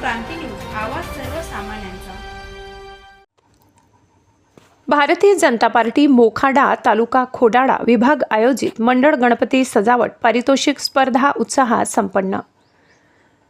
क्रांती news आवाज सर्वसामान्यांचा. Bharatiya Janata party Mokhada तालुका खोडाळा विभाग आयोजित मंडळ गणपती सजावट पारितोषिक स्पर्धा उत्साहात संपन्न.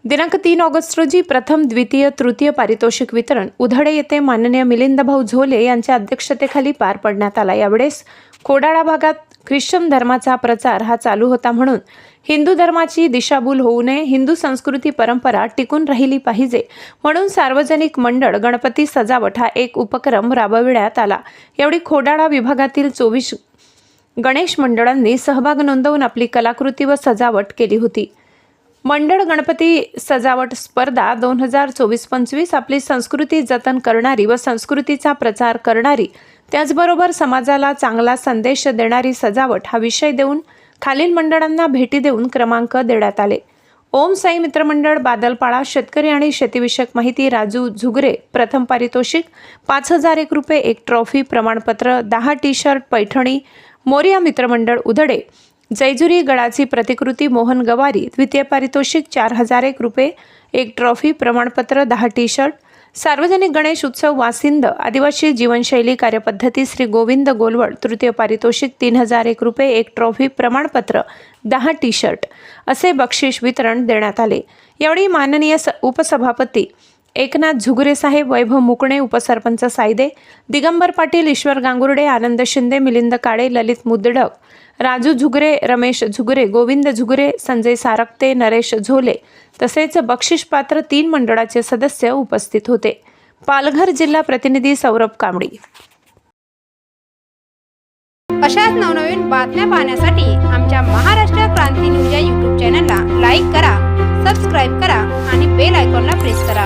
दिनांक तीन ऑगस्ट रोजी प्रथम द्वितीय तृतीय पारितोषिक वितरण उधडे येथे माननीय मिलिंदभाऊ झोले यांच्या अध्यक्षतेखाली पार पडण्यात आला. यावेळेस खोडाळा भागात ख्रिश्चन धर्माचा प्रचार हा चालू होता म्हणून हिंदू धर्माची दिशाभूल होऊ नये हिंदू संस्कृती परंपरा टिकून राहिली पाहिजे. म्हणून सार्वजनिक मंडळ गणपती सजावट हा एक उपक्रम राबविण्यात आला. यावेळी खोडाळा विभागातील चोवीस गणेश मंडळांनी सहभाग नोंदवून आपली कलाकृती व सजावट केली होती. मंडळ गणपती सजावट स्पर्धा दोन हजार चोवीस पंचवीस आपली संस्कृती जतन करणारी व संस्कृतीचा प्रचार करणारी त्याचबरोबर समाजाला चांगला संदेश देणारी सजावट हा विषय देऊन खालील मंडळांना भेटी देऊन क्रमांक देण्यात आले. ओम साई मित्रमंडळ बादलपाडा शेतकरी आणि शेतीविषयक माहिती राजू झुगरे प्रथम पारितोषिक पाच हजार एक रुपये एक ट्रॉफी प्रमाणपत्र दहा टी शर्ट पैठणी मोरिया मित्रमंडळ उधडे जैजुरी गडाची प्रतिकृती मोहन गवारी द्वितीय पारितोषिक चार हजार एक रुपये एक ट्रॉफी प्रमाणपत्र दहा टी शर्ट सार्वजनिक गणेश उत्सव वासिंद आदिवासी जीवनशैली कार्यपद्धती श्री गोविंद गोलवड तृतीय पारितोषिक तीन हजार एक रुपये एक ट्रॉफी प्रमाणपत्र दहा टी शर्ट असे बक्षीस वितरण देण्यात आले. यावेळी माननीय स उपसभापती एकनाथ झुगरे साहेब वैभव मुकणे उपसरपंच सायदे दिगंबर पाटील ईश्वर गांगुर्डे आनंद शिंदे मिलिंद काळे ललित मुदडक राजू झुगरे रमेश झुगरे गोविंद झुगरे संजय सारकते नरेश झोले तसेच बक्षीसपात्र तीन मंडळाचे सदस्य उपस्थित होते. पालघर जिल्हा प्रतिनिधी सौरभ कांबडी अशाच नवनवीन बातम्या पाहण्यासाठी आमच्या महाराष्ट्र क्रांती न्यूज या यूट्यूब चॅनलला लाईक करा सबस्क्राईब करा आणि बेल आयकॉनला प्रेस करा.